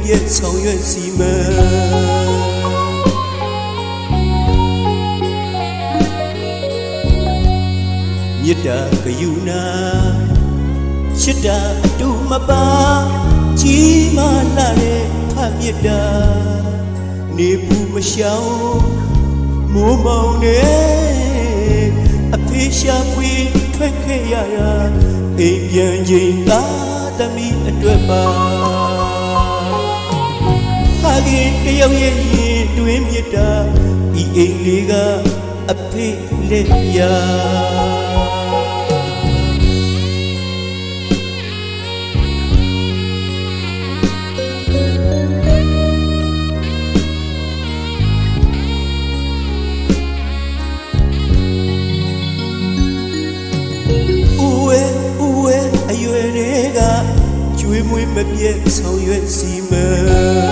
ပြတ်ဆောင်ရွက်စီမံမေတ္တာကယူနာချစ်တာအတူမပါကြီးမားလာတဲ့ဖမေတ္တာနေဘူးမရှောင်မိုးမောင်နဲ့အဖေရှာဖွေထွက်ခဲ့ရတာအိမ်ပြန်ချိန်သာသမီးအတွက်ပါ ဟာဒီတယောက်ရဲ့ရင်တွင်မြစ်တာဤအိမ်လေးကအဖေလက်ရာဦးဝဲဦးဝဲအရွယ်တွေကကျွေးမွေးမပြတ်ဆောင်ရွက်စီမံ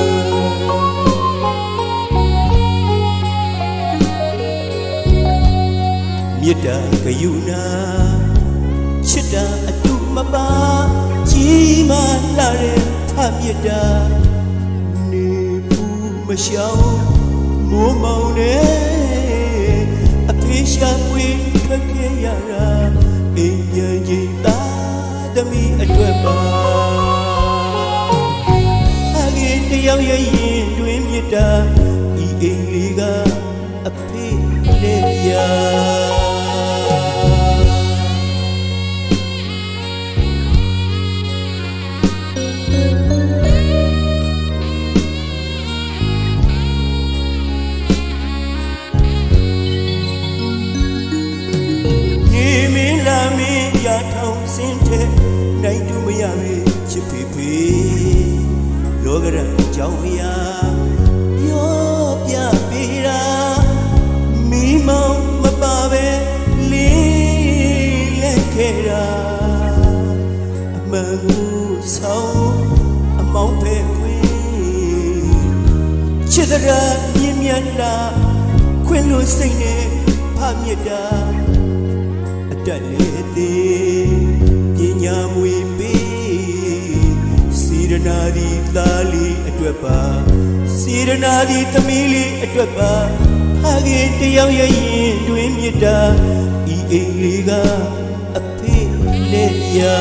မေတ္တာကယူနာချစ်တာအတူမပါကြီးမားလာတဲ့ဖမေတ္တာနေဘူးမရှောင်မိုးမောင်နဲ့အဖေရှာပွေထွက်ခဲ့ရတာအိမ်ပြန်ချိန်သာသမီးအတွက်ပါအငယ်တယောက်ရဲ့ရင်တွင်မြစ်တာဤအိမ်လေးကအဖေလက်ရာ ရထောင်စင်းတဲ့နိုင်တူမရပဲချစ်ဖေဖေလောကရန်ကြောင်းရာပြောပြပေးတာမိမောင်မပါပဲလေးလက်ခဲ့တာအမှန်ကိုဆောင်အမောင်းပဲခွင်ချစ်သရာမြင်မြတ်လာခွင်လို့စိတ်နဲ့ဖမြစ်တာအတက်လေ အတွက်ပါစေရနာဒီသမီးလေးအတွက်ပါဖခင်တယောက်ရဲ့ရင်တွင်မြစ်တာဤအိမ်လေးကအဖေနဲ့ရာ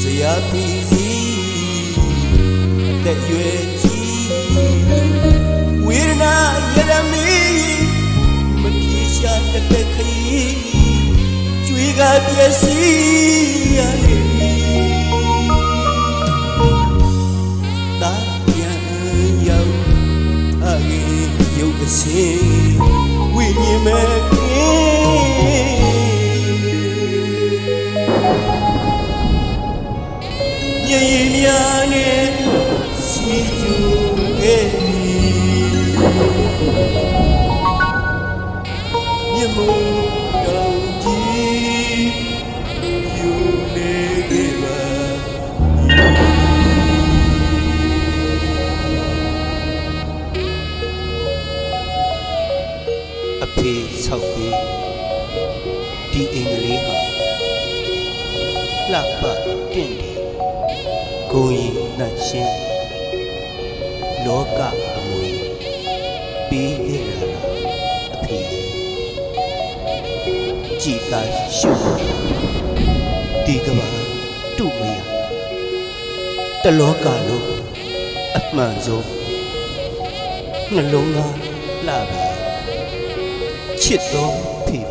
ဆရာပီစီအ သက်ရွယ်ကြီးဝေဒနာရရမီမပြေရှာတဲ့တဲ့ခရီးကျွေးကပြည့်စည်ရလေတာပြန်ရောက်အဂေရုပ်အစင်းဝိညာဉ်မဲ့ကင်းမြည်ရည်များနဲ့ အဖေဆောက်ပြီးဒီအင်္ဂလိပ်ဟာလှပတင့်တယ်ကိုယ်ရည်နှံ့ရှင်းလောကအမွေပေးခဲ့ရတာအဖေကြည်သာရှုဒီကဘာတုမရတလောကလုံးအမှန်ဆုံးနှလုံးသားလှပြီ 七龙铁